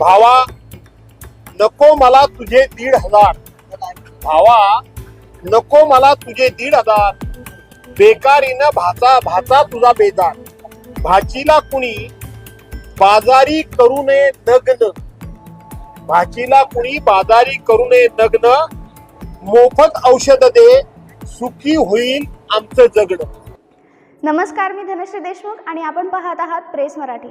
भावा नको मला तुझे दीड हजार. भावा नको मला तुझे दीड हजार. बेकारीनं भाचा भाचा तुझा बेजार. भाचीला कुणी बाजारी करू नये नग्न. भाचीला कुणी बाजारी करू नये नग्न. मोफत औषध दे सुखी होईल आमचं जगणं. नमस्कार मी धनश्री देशमुख आणि आपण पाहत आहात प्रेस मराठी.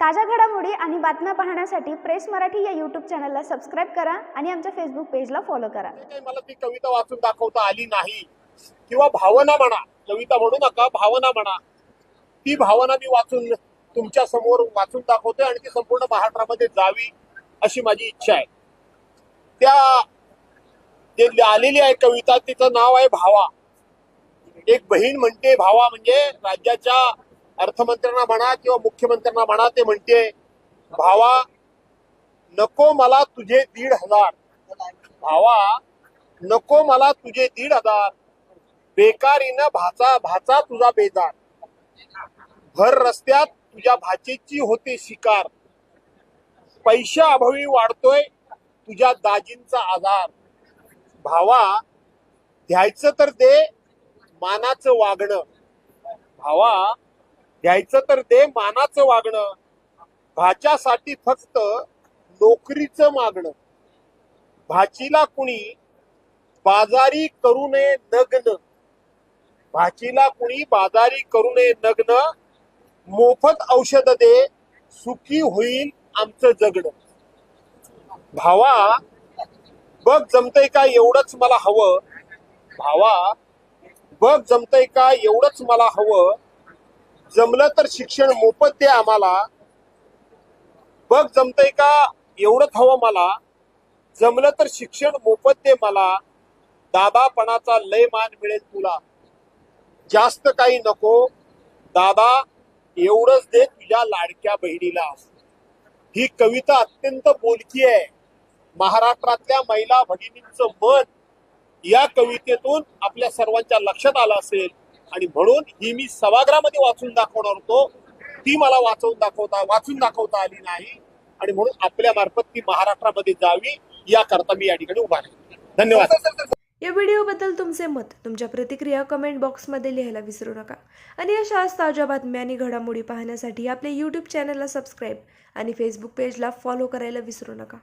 ताज्या घडामोडी आणि बातम्या पाहण्यासाठी प्रेस मराठी या युट्यूब चॅनलला सबस्क्राईब करा आणि आमच्या फेसबुक पेजला फॉलो करा. मला ती कविता वाचून दाखवता आली नाही. किंवा भावना म्हणा कविता म्हणू नका भावना म्हणा ती भावना मी वाचून तुमच्यासमोर वाचून दाखवतोय आणि ती संपूर्ण महाराष्ट्रामध्ये जावी अशी माझी इच्छा आहे. त्या जे आलेली आहे कविता तिचं नाव आहे भावा. एक बहीण म्हणते भावा म्हणजे राज्याच्या अर्थमंत्र्यांना म्हणा किंवा मुख्यमंत्र्यांना म्हणा ते म्हणते भावा नको मला तुझे दीड हजार. भावा नको मला तुझे दीड हजार. बेकारीनं भाचा भाचा तुझा बेजार. भर रस्त्यात तुझ्या भाचेची होते शिकार. पैशा अभावी वाढतोय तुझ्या दाजींचा आधार. भावा द्यायचं तर दे मानाचं वागणं. भावा द्यायचं तर दे मानाचं वागणं. भाच्यासाठी फक्त नोकरीचं मागणं. भाचीला कुणी बाजारी करू नये नग्न. भाचीला कुणी बाजारी करू नये नग्न. मोफत औषध दे सुखी होईल आमचं जगण. भावा बघ जमतय का एवढंच मला हवं? भावा बघ जमतय का एवढंच मला हवं? जमलं तर शिक्षण मोफत दे आम्हाला. बघ जमतय का? एवढंच हवं मला. जमलं तर शिक्षण मोफत दे मला. दादापणाचा लय मान मिळेल तुला. जास्त काही नको. दादा एवढंच दे तुझ्या लाडक्या बहिणीला. ही कविता अत्यंत बोलकी आहे. महाराष्ट्रातल्या महिला भगिनींचं मन या कवितेतून आपल्या सर्वांच्या लक्षात आलं असेल. आणि म्हणून ही मी सभागृहामध्ये वाचून दाखवणार होतो. ती मला वाचवून दाखवता वाचून दाखवता आली नाही. आणि म्हणून आपल्या मार्फत ती महाराष्ट्रामध्ये जावी याकरता मी या ठिकाणी उभा आहे धन्यवाद. या व्हिडिओबद्दल तुमचे मत तुमच्या प्रतिक्रिया कमेंट बॉक्समध्ये लिहायला विसरू नका. आणि अशाच ताज्या बातम्या आणि घडामोडी पाहण्यासाठी आपल्या यूट्यूब चॅनलला सबस्क्राईब आणि फेसबुक पेजला फॉलो करायला विसरू नका.